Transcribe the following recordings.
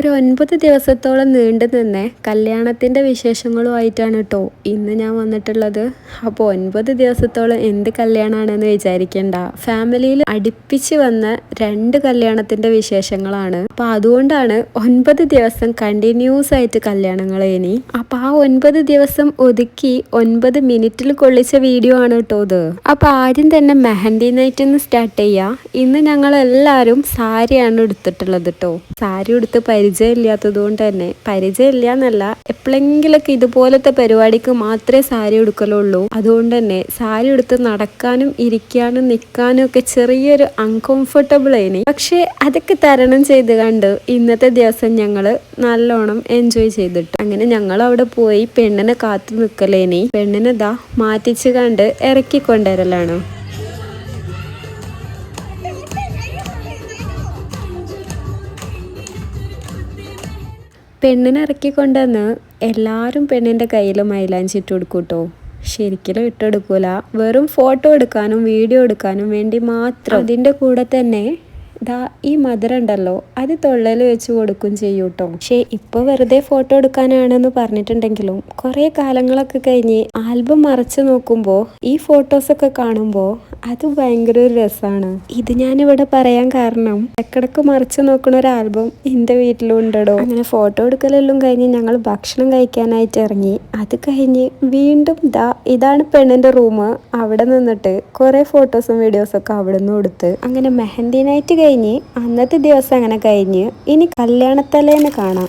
ഒരു ഒൻപത് ദിവസത്തോളം നീണ്ടു നിന്ന് കല്യാണത്തിന്റെ വിശേഷങ്ങളുമായിട്ടാണ് കേട്ടോ ഇന്ന് ഞാൻ വന്നിട്ടുള്ളത്. അപ്പോൾ ഒൻപത് ദിവസത്തോളം എന്ത് കല്യാണമാണെന്ന് വിചാരിക്കേണ്ട. ഫാമിലിയിൽ അടുപ്പിച്ച് വന്ന രണ്ട് കല്യാണത്തിന്റെ വിശേഷങ്ങളാണ്. അപ്പോൾ അതുകൊണ്ടാണ് ഒൻപത് ദിവസം കണ്ടിന്യൂസ് ആയിട്ട് കല്യാണങ്ങൾ ഇനി. അപ്പോൾ ആ ഒൻപത് ദിവസം ഒതുക്കി ഒൻപത് മിനിറ്റിൽ കൊള്ളിച്ച വീഡിയോ ആണ് കേട്ടോ ഇത്. അപ്പോൾ ആദ്യം തന്നെ മെഹന്തി നൈറ്റ് നിന്ന് സ്റ്റാർട്ട് ചെയ്യാം ഇന്ന് ഞങ്ങൾ എല്ലാവരും സാരിയാണ് എടുത്തിട്ടുള്ളത് കേട്ടോ സാരി എടുത്ത് പരിചയമില്ലാത്തത് കൊണ്ട് തന്നെ പരിചയമില്ല എന്നല്ല എപ്പോഴെങ്കിലൊക്കെ ഇതുപോലത്തെ പരിപാടിക്ക് മാത്രമേ സാരി എടുക്കലുള്ളൂ അതുകൊണ്ട് തന്നെ സാരി എടുത്ത് നടക്കാനും ഇരിക്കാനും നിൽക്കാനും ഒക്കെ ചെറിയൊരു അൺകംഫർട്ടബിൾ ആയിന്. പക്ഷെ അതൊക്കെ തരണം ചെയ്ത് കണ്ട് ഇന്നത്തെ ദിവസം ഞങ്ങൾ നല്ലോണം എൻജോയ് ചെയ്തിട്ട്. അങ്ങനെ ഞങ്ങൾ അവിടെ പോയി പെണ്ണിനെ കാത്തു നിൽക്കലേനി പെണ്ണിനെ ദാ മാറ്റിച്ച് കണ്ട് ഇറക്കി കൊണ്ടുവരലാണ് പെണ്ണിനെ ഇറക്കി കൊണ്ടുവന്ന് എല്ലാവരും പെണ്ണിന്റെ കയ്യിൽ മൈലാഞ്ചി ഇട്ട് കൊടുക്കും കേട്ടോ ശരിക്കും ഇട്ടെടുക്കൂല. വെറും ഫോട്ടോ എടുക്കാനും വീഡിയോ എടുക്കാനും വേണ്ടി മാത്രം. അതിന്റെ കൂടെ തന്നെ ദാ ഈ മധുരം ഉണ്ടല്ലോ അത് തൊള്ളൽ വെച്ച് കൊടുക്കും ചെയ്യും കേട്ടോ പക്ഷേ ഇപ്പോൾ വെറുതെ ഫോട്ടോ എടുക്കാനാണെന്ന് പറഞ്ഞിട്ടുണ്ടെങ്കിലും കുറേ കാലങ്ങളൊക്കെ കഴിഞ്ഞ് ആൽബം മറച്ചു നോക്കുമ്പോൾ ഈ ഫോട്ടോസൊക്കെ കാണുമ്പോൾ അത് ഭയങ്കര ഒരു രസമാണ് ഇത് ഞാനിവിടെ പറയാൻ കാരണം ഇടക്കിടക്ക് മറിച്ച് നോക്കുന്ന ഒരു ആൽബം എന്റെ വീട്ടിലും ഉണ്ടോ അങ്ങനെ ഫോട്ടോ എടുക്കലെല്ലാം കഴിഞ്ഞ് ഞങ്ങൾ ഭക്ഷണം കഴിക്കാനായിട്ട് ഇറങ്ങി. അത് കഴിഞ്ഞ് വീണ്ടും ദാ ഇതാണ് പെണ്ണിന്റെ റൂം അവിടെ നിന്നിട്ട് കുറേ ഫോട്ടോസും വീഡിയോസൊക്കെ അവിടെ നിന്ന് കൊടുത്ത്. അങ്ങനെ മെഹന്തി നൈറ്റ് കഴിഞ്ഞ് അന്നത്തെ ദിവസം അങ്ങനെ കഴിഞ്ഞ് ഇനി കല്യാണത്തലേന്ന് കാണാം.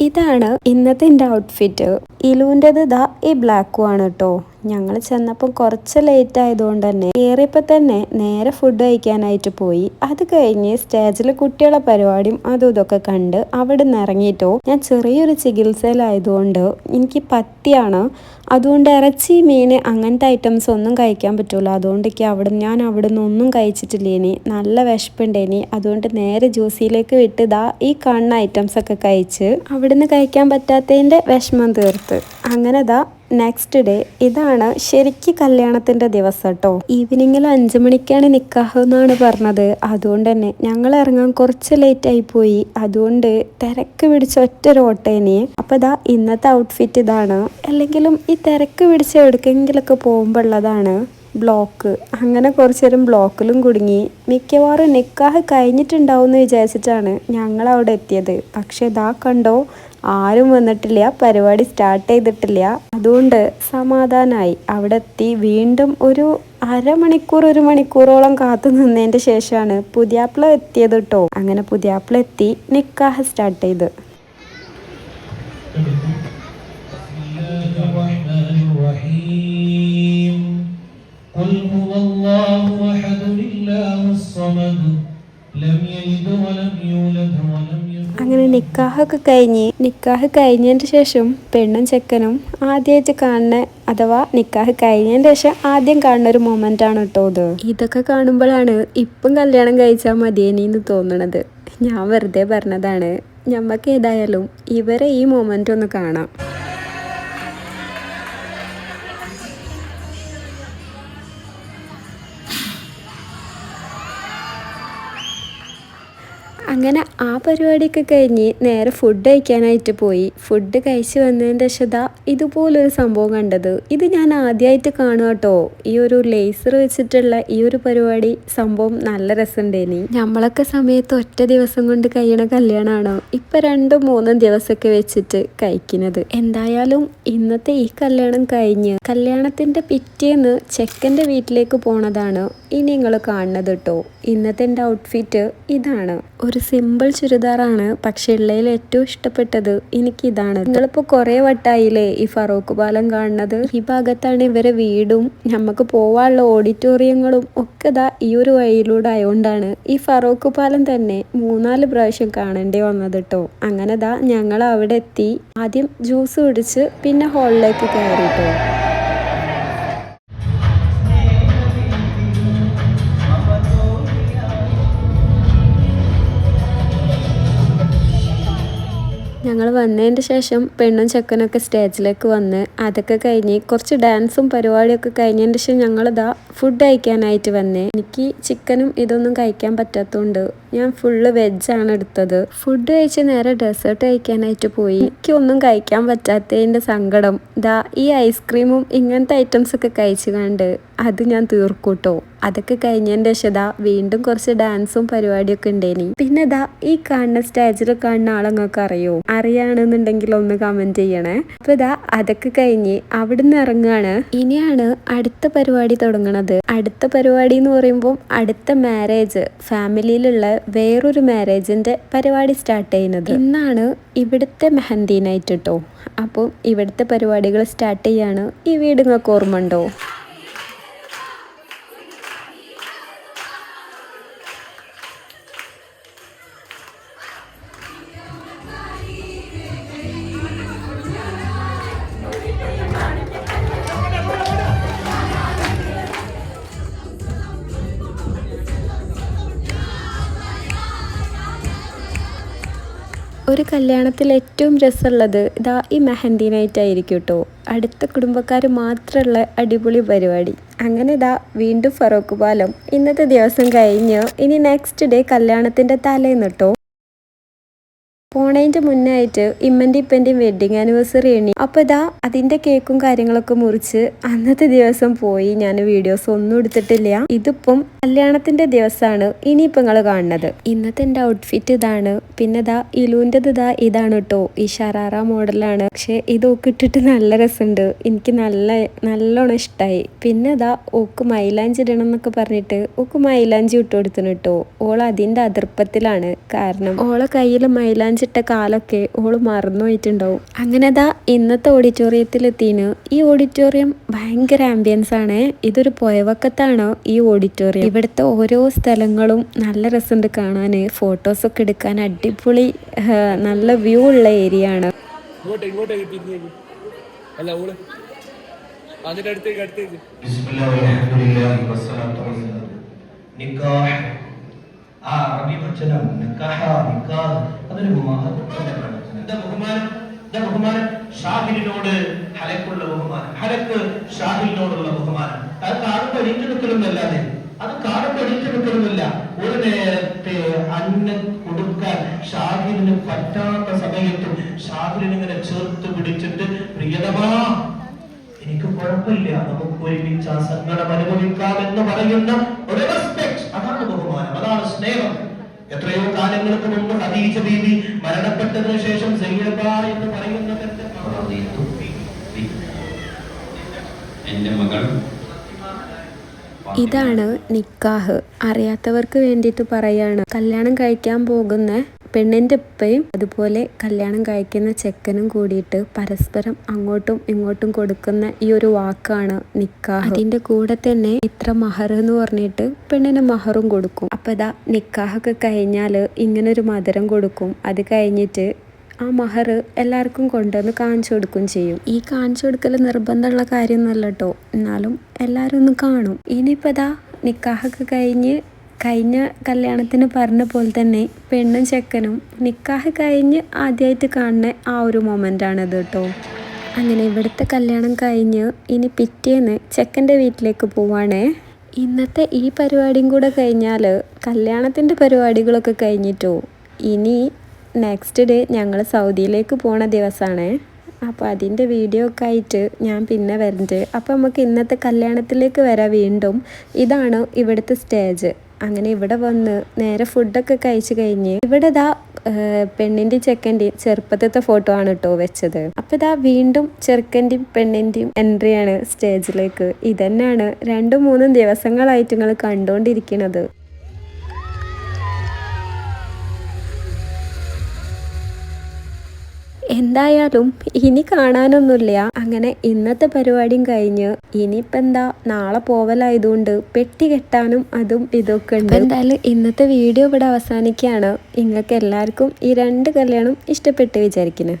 ഇതാണ് ഇന്നത്തെ എന്റെ ഔട്ട്ഫിറ്റ് ഇലുവിന്റെത് ദാ ഈ ബ്ലാക്കും ആണ് കേട്ടോ ഞങ്ങൾ ചെന്നപ്പം കുറച്ച് ലേറ്റ് ആയതുകൊണ്ട് തന്നെ കയറിയപ്പോൾ തന്നെ നേരെ ഫുഡ് കഴിക്കാനായിട്ട് പോയി. അത് കഴിഞ്ഞ് സ്റ്റേജിൽ കുട്ടികളെ പരിപാടിയും അതും ഇതൊക്കെ കണ്ട് അവിടെ നിന്ന് ഇറങ്ങിയിട്ടോ ഞാൻ ചെറിയൊരു ചികിത്സയിലായതുകൊണ്ട് എനിക്ക് പത്തിയാണ് അതുകൊണ്ട് ഇറച്ചി മീൻ അങ്ങനത്തെ ഐറ്റംസ് ഒന്നും കഴിക്കാൻ പറ്റൂല. അതുകൊണ്ടൊക്കെ അവിടെ ഞാൻ അവിടെ നിന്ന് ഒന്നും കഴിച്ചിട്ടില്ലേനി. നല്ല വിശപ്പുണ്ടേനി. അതുകൊണ്ട് നേരെ ജ്യൂസിലേക്ക് വിട്ട് ഈ കാണുന്ന ഐറ്റംസ് ഒക്കെ കഴിച്ച് അവിടുന്ന് കഴിക്കാൻ പറ്റാത്തതിന്റെ വിഷമം തീർത്ത്. അങ്ങനെ ദാ നെക്സ്റ്റ് ഡേ ഇതാണ് ശരിക്ക് കല്യാണത്തിന്റെ ദിവസം കേട്ടോ ഈവനിങ്ങിൽ അഞ്ചു മണിക്കാണ് നിക്കാഹ് എന്നാണ് പറഞ്ഞത്. അതുകൊണ്ട് തന്നെ ഞങ്ങൾ ഇറങ്ങാൻ കുറച്ച് ലേറ്റ് ആയി പോയി. അതുകൊണ്ട് തിരക്ക് പിടിച്ച ഒറ്റ ഓട്ടേനെ. അപ്പൊ ഇതാ ഇന്നത്തെ ഔട്ട്ഫിറ്റ് ഇതാണ്. അല്ലെങ്കിലും ഈ തിരക്ക് പിടിച്ച എവിടേക്കെങ്കിലൊക്കെ പോകുമ്പോൾ ഉള്ളതാണ് ബ്ലോക്ക് അങ്ങനെ കുറച്ചു നേരം ബ്ലോക്കിലും കുടുങ്ങി. മിക്കവാറും നിക്കാഹ് കഴിഞ്ഞിട്ടുണ്ടാവും എന്ന് വിചാരിച്ചിട്ടാണ് ഞങ്ങൾ അവിടെ എത്തിയത്. പക്ഷെ ഇതാ കണ്ടോ ആരും വന്നിട്ടില്ല പരിപാടി സ്റ്റാർട്ട് ചെയ്തിട്ടില്ല. അതുകൊണ്ട് സമാധാനമായി അവിടെ എത്തി വീണ്ടും ഒരു അരമണിക്കൂർ ഒരു മണിക്കൂറോളം കാത്തു നിന്നതിന്റെ ശേഷമാണ് പുതിയാപ്പിള എത്തിയത് കേട്ടോ അങ്ങനെ പുതിയാപ്പിള എത്തി നിക്കാഹ് സ്റ്റാർട്ട് ചെയ്ത്. അങ്ങനെ നിക്കാഹൊക്കെ കഴിഞ്ഞ് നിക്കാഹ് കഴിഞ്ഞതിന് ശേഷം പെണ്ണും ചെക്കനും ആദ്യമായിട്ട് കാണുന്ന അഥവാ നിക്കാഹ് കഴിഞ്ഞതിന് ശേഷം ആദ്യം കാണുന്ന ഒരു മൊമെന്റ് ആണ് കേട്ടോ ഇത്. ഇതൊക്കെ കാണുമ്പോഴാണ് ഇപ്പം കല്യാണം കഴിച്ചാൽ മതിയേനിന്ന് തോന്നണത്. ഞാൻ വെറുതെ പറഞ്ഞതാണ് ഞമ്മക്ക് ഏതായാലും ഇവരെ ഈ മൊമെന്റ് ഒന്ന് കാണാം. അങ്ങനെ ആ പരിപാടിയൊക്കെ കഴിഞ്ഞ് നേരെ ഫുഡ് കഴിക്കാനായിട്ട് പോയി. ഫുഡ് കഴിച്ച് വന്നതിന്റെ ശേഷം ഇതുപോലൊരു സംഭവം കണ്ടത്. ഇത് ഞാൻ ആദ്യമായിട്ട് കാണുക കേട്ടോ. ഈ ഒരു ലേസർ വെച്ചിട്ടുള്ള ഈ ഒരു പരിപാടി സംഭവം നല്ല രസമുണ്ടേനി. നമ്മളൊക്കെ സമയത്ത് ഒറ്റ ദിവസം കൊണ്ട് കഴിയണ കല്യാണമാണോ ഇപ്പം രണ്ടും മൂന്നും ദിവസമൊക്കെ വെച്ചിട്ട് കഴിക്കുന്നത്. എന്തായാലും ഇന്നത്തെ ഈ കല്യാണം കഴിഞ്ഞ് കല്യാണത്തിന്റെ പിറ്റേന്ന് ചെക്കന്റെ വീട്ടിലേക്ക് പോണതാണ് ഇനി നിങ്ങൾ കാണുന്നത് കേട്ടോ. ഇന്നത്തെ എന്റെ ഔട്ട്ഫിറ്റ് ഇതാണ്. ഒരു സിമ്പിൾ ചുരിദാറാണ് പക്ഷേ ഉള്ളതിൽ ഏറ്റവും ഇഷ്ടപ്പെട്ടത് എനിക്ക് ഇതാണ് നിങ്ങളിപ്പോൾ കുറേ വട്ടായില്ലേ ഈ ഫറൂഖ് പാലം കാണുന്നത്? ഈ ഭാഗത്താണ് ഇവരെ വീടും നമുക്ക് പോവാനുള്ള ഓഡിറ്റോറിയങ്ങളും ഒക്കെ ദാ ഈ ഒരു വഴിയിലൂടെ ആയതുകൊണ്ടാണ് ഈ ഫറൂഖ് പാലം തന്നെ മൂന്നാൽ പ്രാവശ്യം കാണേണ്ടി വന്നത് കേട്ടോ അങ്ങനെ ദാ ഞങ്ങൾ അവിടെ എത്തി. ആദ്യം ജ്യൂസ് കുടിച്ച് പിന്നെ ഹാളിലേക്ക് കയറി കേട്ടോ ഞങ്ങൾ വന്നതിന്റെ ശേഷം പെണ്ണും ചെക്കനൊക്കെ സ്റ്റേജിലേക്ക് വന്ന് അതൊക്കെ കഴിഞ്ഞ് കുറച്ച് ഡാൻസും പരിപാടിയൊക്കെ കഴിഞ്ഞതിന് ശേഷം ഞങ്ങളിതാ ഫുഡ് കഴിക്കാനായിട്ട് വന്നേ. എനിക്ക് ചിക്കനും ഇതൊന്നും കഴിക്കാൻ പറ്റാത്തതുകൊണ്ട് ഞാൻ ഫുള്ള് വെജാണ് എടുത്തത്. ഫുഡ് കഴിച്ച് നേരെ ഡെസേർട്ട് കഴിക്കാനായിട്ട് പോയി. എനിക്കൊന്നും കഴിക്കാൻ പറ്റാത്തതിന്റെ സങ്കടം. ദാ ഈ ഐസ്ക്രീമും ഇങ്ങനത്തെ ഐറ്റംസൊക്കെ കഴിച്ചു കണ്ട് അത് ഞാൻ തീർക്കൂട്ടോ അതൊക്കെ കഴിഞ്ഞതിന്റെ ശേഷം ഇതാ വീണ്ടും കുറച്ച് ഡാൻസും പരിപാടിയൊക്കെ ഉണ്ടേനി പിന്നെ ദാ ഈ കാണുന്ന സ്റ്റേജിൽ കാണുന്ന ആളങ്ങൾക്ക് അറിയോ? അറിയാണെന്നുണ്ടെങ്കിൽ ഒന്ന് കമന്റ് ചെയ്യണേ. അപ്പൊ ഇതാ അതൊക്കെ കഴിഞ്ഞ് അവിടുന്ന് ഇറങ്ങുകയാണ് ഇനിയാണ് അടുത്ത പരിപാടി തുടങ്ങണത്. അടുത്ത പരിപാടി എന്ന് പറയുമ്പോൾ അടുത്ത മാരേജ് ഫാമിലിയിലുള്ള വേറൊരു മാരേജിന്റെ പരിപാടി സ്റ്റാർട്ട് ചെയ്യുന്നത്. ഇന്നാണ് ഇവിടുത്തെ മെഹന്തി നൈറ്റ് കേട്ടോ അപ്പം ഇവിടുത്തെ പരിപാടികൾ സ്റ്റാർട്ട് ചെയ്യാണ് ഈ വീട് നിങ്ങൾക്ക് ഓർമ്മ ഉണ്ടോ? ഒരു കല്യാണത്തിൽ ഏറ്റവും രസമുള്ളത് ഇതാ ഈ മെഹന്തി നൈറ്റ് ആയിരിക്കും കേട്ടോ അടുത്ത കുടുംബക്കാർ മാത്രമുള്ള അടിപൊളി പരിപാടി. അങ്ങനെ ഇതാ വീണ്ടും ഫറോക്ക് പാലം. ഇന്നത്തെ ദിവസം കഴിഞ്ഞ്. ഇനി നെക്സ്റ്റ് ഡേ കല്യാണത്തിന്റെ തലേന്ന് കേട്ടോ പോണേന്റെ മുന്നായിട്ട് ഇമ്മന്റെ ഇപ്പന്റെയും വെഡിങ് ആനിവേഴ്സറി എണ്ണി അപ്പോൾ ഇതാ അതിന്റെ കേക്കും കാര്യങ്ങളൊക്കെ മുറിച്ച് അന്നത്തെ ദിവസം പോയി. ഞാൻ വീഡിയോസ് ഒന്നും എടുത്തിട്ടില്ല. ഇതിപ്പം കല്യാണത്തിന്റെ ദിവസമാണ് ഇനിയിപ്പോൾ നിങ്ങൾ കാണുന്നത്. ഇന്നത്തെ എന്റെ ഔട്ട്ഫിറ്റ് ഇതാണ്. പിന്നെ ഇതാ ഇലൂന്റെത് ഇതാ ഇതാണ് കേട്ടോ ഈ ഷറാറ മോഡലാണ് പക്ഷേ ഇതൊക്കെ ഇട്ടിട്ട് നല്ല രസമുണ്ട് എനിക്ക് നല്ല നല്ലോണം ഇഷ്ടമായി പിന്നെ ഇതാ ഓക്ക് മൈലാഞ്ചി ഇടണം എന്നൊക്കെ പറഞ്ഞിട്ട് ഓക്ക് മൈലാഞ്ചി ഇട്ട് കൊടുത്തിന് കേട്ടോ ഓൾ അതിന്റെ അതിർപ്പത്തിലാണ്. കാരണം ഓളെ കയ്യിൽ മൈലാഞ്ചി ഇട്ട കാലൊക്കെ ഓൾ മറന്നു പോയിട്ടുണ്ടാവും. അങ്ങനെ ദാ ഇന്നത്തെ ഓഡിറ്റോറിയത്തിൽ എത്തീന് ഈ ഓഡിറ്റോറിയം ഭയങ്കര ആംബിയൻസ് ആണ്. ഇതൊരു പുഴവക്കത്താണ് ഈ ഓഡിറ്റോറിയം? ഇവിടുത്തെ ഓരോ സ്ഥലങ്ങളും നല്ല രസമുണ്ട് കാണാൻ ഫോട്ടോസൊക്കെ എടുക്കാൻ അടിപൊളി നല്ല വ്യൂ ഉള്ള ഏരിയ ആണ്. അതിന്റെ അടുത്തേക്ക് അടുത്തേക്ക്. അറബി വചനം നിക്കാഹ നിക്കാഹ് അതൊരു ബഹുമാനം എന്താ ബഹുമാനം എന്താ ബഹുമാനം ഷാഹിലിനോട് ഹലക്കുള്ള ബഹുമാനം. ഹലക്ക് ഷാഹിലിനോടുള്ള ബഹുമാനം. അത് കാണുമ്പോൾ എണീറ്റ് നിൽക്കണമെന്നല്ലാതെ അത് കാണുമ്പോൾ എണീറ്റ് നിൽക്കണമെന്നില്ല ഒരു നേരത്തെ അന്ന കൊടുക്കാൻ ഷാഹിലിന് പറ്റാത്ത സമയത്തും ഷാഹിലിനെ ഇങ്ങനെ ചേർത്ത് പിടിച്ചിട്ട് പ്രിയതമാ എനിക്ക് കുഴപ്പമില്ല. നമുക്ക് ഒരുമിച്ച് ആ സങ്കടം അനുഭവിക്കാം എന്ന് പറയുന്ന ഒരു റെസ്പെക്ട് എത്രയോ കാലങ്ങൾക്ക് മുമ്പ് ഖദീജ ബീവി മരണപ്പെട്ടതിനു ശേഷം സയ്യബ എന്ന് പറയുന്നവരുടെ എന്റെ മകൾ ഇതാണ് നിക്കാഹ്. അറിയാത്തവർക്ക് വേണ്ടിയിട്ട് പറയാണ്. കല്യാണം കഴിക്കാൻ പോകുന്ന പെണ്ണിന്റെ ഉപ്പയും അതുപോലെ കല്യാണം കഴിക്കുന്ന ചെക്കനും കൂടിയിട്ട് പരസ്പരം അങ്ങോട്ടും ഇങ്ങോട്ടും കൊടുക്കുന്ന ഈ ഒരു വാക്കാണ് നിക്കാഹ്. അതിന്റെ കൂടെ തന്നെ ഇത്ര മഹർ എന്ന് പറഞ്ഞിട്ട് പെണ്ണിന് മഹറും കൊടുക്കും. അപ്പൊ ഇതാ നിക്കാഹൊക്കെ കഴിഞ്ഞാൽ ഇങ്ങനൊരു മധുരം കൊടുക്കും. അത് കഴിഞ്ഞിട്ട് ആ മഹർ എല്ലാവർക്കും കൊണ്ടുവന്ന് കാണിച്ചു കൊടുക്കും ചെയ്യും. ഈ കാണിച്ചു കൊടുക്കൽ നിർബന്ധമുള്ള കാര്യമൊന്നുമല്ല കേട്ടോ. എന്നാലും എല്ലാവരും ഒന്ന് കാണും. ഇനിയിപ്പോൾ ഇതാ നിക്കാഹൊക്കെ കഴിഞ്ഞ് കഴിഞ്ഞ കല്യാണത്തിന് പറഞ്ഞ പോലെ തന്നെ പെണ്ണും ചെക്കനും നിക്കാഹ് കഴിഞ്ഞ് ആദ്യമായിട്ട് കാണുന്ന ആ ഒരു മൊമെന്റാണിത് കേട്ടോ. അങ്ങനെ ഇവിടുത്തെ കല്യാണം കഴിഞ്ഞ് ഇനി പിറ്റേന്ന് ചെക്കന്റെ വീട്ടിലേക്ക് പോവാണ്. ഇന്നത്തെ ഈ പരിപാടിയും കൂടെ കഴിഞ്ഞാൽ കല്യാണത്തിന്റെ പരിപാടികളൊക്കെ കഴിഞ്ഞിട്ടോ. ഇനി നെക്സ്റ്റ് ഡേ ഞങ്ങൾ സൗദിയിലേക്ക് പോണ ദിവസമാണ് അപ്പോൾ അതിന്റെ വീഡിയോ ഒക്കെ ആയിട്ട് ഞാൻ പിന്നെ വരുന്നുണ്ട് അപ്പോൾ നമുക്ക് ഇന്നത്തെ കല്യാണത്തിലേക്ക് വരാം വീണ്ടും. ഇതാണ് ഇവിടുത്തെ സ്റ്റേജ് അങ്ങനെ ഇവിടെ വന്ന് നേരെ ഫുഡൊക്കെ കഴിച്ചു കഴിഞ്ഞ് ഇവിടെ ഇതാ പെണ്ണിന്റെയും ചെക്കന്റെയും ചെറുപ്പത്തെ ഫോട്ടോ ആണ് കേട്ടോ വെച്ചത്. അപ്പം ഇതാ വീണ്ടും ചെറുക്കന്റെയും പെണ്ണിന്റെയും എൻട്രിയാണ് സ്റ്റേജിലേക്ക് ഇതന്നെയാണ് രണ്ടും മൂന്നും ദിവസങ്ങളായിട്ട് നിങ്ങൾ കണ്ടുകൊണ്ടിരിക്കുന്നത് എന്തായാലും ഇനി കാണാനൊന്നുമില്ല. അങ്ങനെ ഇന്നത്തെ പരിപാടിയും കഴിഞ്ഞ് ഇനിയിപ്പോൾ എന്താ നാളെ പോവലായതുകൊണ്ട് പെട്ടി കെട്ടാനും അതും ഇതൊക്കെ ഉണ്ട്. എന്തായാലും ഇന്നത്തെ വീഡിയോ ഇവിടെ അവസാനിക്കുകയാണ്. നിങ്ങൾക്ക് എല്ലാവർക്കും ഈ രണ്ട് കല്യാണം ഇഷ്ടപ്പെട്ട് വിചാരിക്കുന്നു.